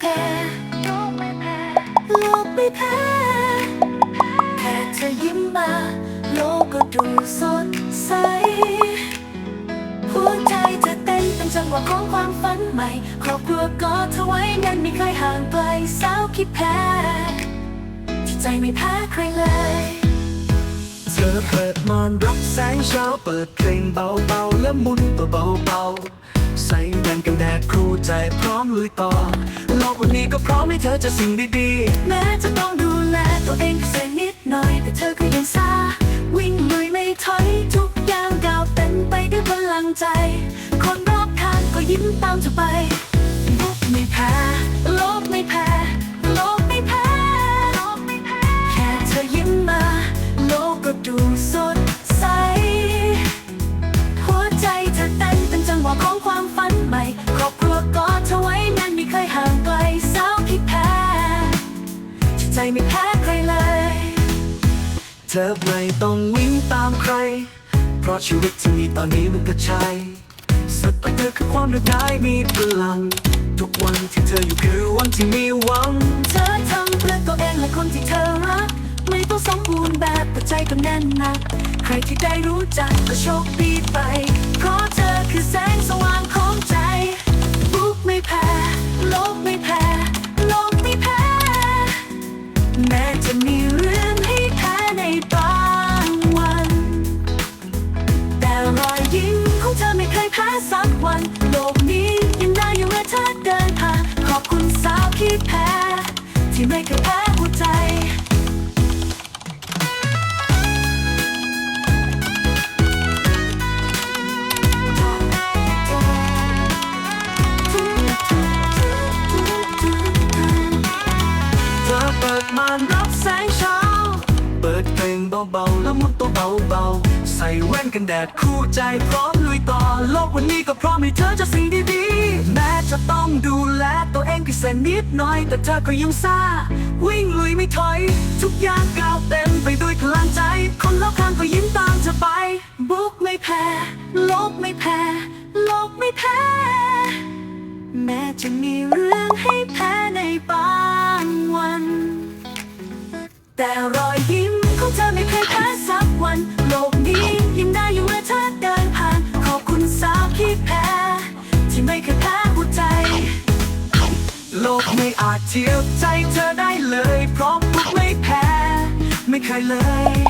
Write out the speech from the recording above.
แพ้โลกไม่แพ้โลกไม่แพ้แค่เธอยิ้มมา โลกก็ดูสดใสหัวใจจะเต้นเป็นจังหวะของความฝันใหม่ ครอบครัวกอดเธอไว้นั้นไม่เคยห่างไกลสาวคิดแพ้ที่ใจไม่แพ้ใครเลยเธอเปิดมอนรับแสงเช้าเปิดเพลงเบาๆแล้วมุนตัวเบาๆใส่แว่นกันแดดครูใจพร้อมลุยต่อ วันนี้ก็พร้อมให้เธอเจะสิ่งดีๆ แม้จะต้องดูแลตัวเองพิเศษนิดหน่อย แต่เธอก็ยังซาวิ่งลุยไม่ถอยทุกอย่างก้าวเต็มไปด้วยพลังใจ คนรอบข้างก็ยิ้มตามเธอไปโลกไม่แพ้โลกไม่แพ้โลกไม่แพ้โลกไม่แพ้แค่เธอยิ้มมา โลกก็ดูสด พ้ใครเลย เธอไม่ต้องวิ่งตามใคร เพราะชีวิตที่มีตอนนี้มันก็ใช่สดไปเธอคือความรียบง่ายมีพลัง ทุกวันที่เธออยู่คือวันที่มีหวัง เธอทำเพื่อตัวเองและคนที่เธอรัก ไม่ต้องสมบูรณ์แบบแต่ใจก็แน่นหนัก ใครที่ได้รู้จักก็โชคดีไป เพราะเธอคือแสงสว่าง เธอไม่เคยแพ้สักวัน โลกนี้ยังได้อยู่เมื่อเธอเดินผ่านขอบคุณสาวที่แพ้ ที่ไม่เคยแพ้หัวใจเธอเปิดมารับแสงเช้า เปิดเพลงเบาๆแล้วมุดตัวเบาๆ ใส่แว่นกันแดดคู่ใจพร้อมลุยต่อ โลกวันนี้ก็พร้อมให้เธอเจะสิ่งดีๆ แม้จะต้องดูแลตัวเองพิเศษนิดหน่อย แต่เธอก็ยังซ่า วิ่งลุยไม่ถอย ทุกอย่างก้าวเต็มไปด้วยพลังใจ คนรอบข้างก็ยิ้มตามเธอไป บุกไม่แพ้โลกไม่แพ้ โลกไม่แพ้ แม้จะมีเรื่องให้แพ้ในบางวัน แต่เรอ อาจเทียบใจเธอได้เลย เพราะพุกไม่แพ้ ไม่เคยเลย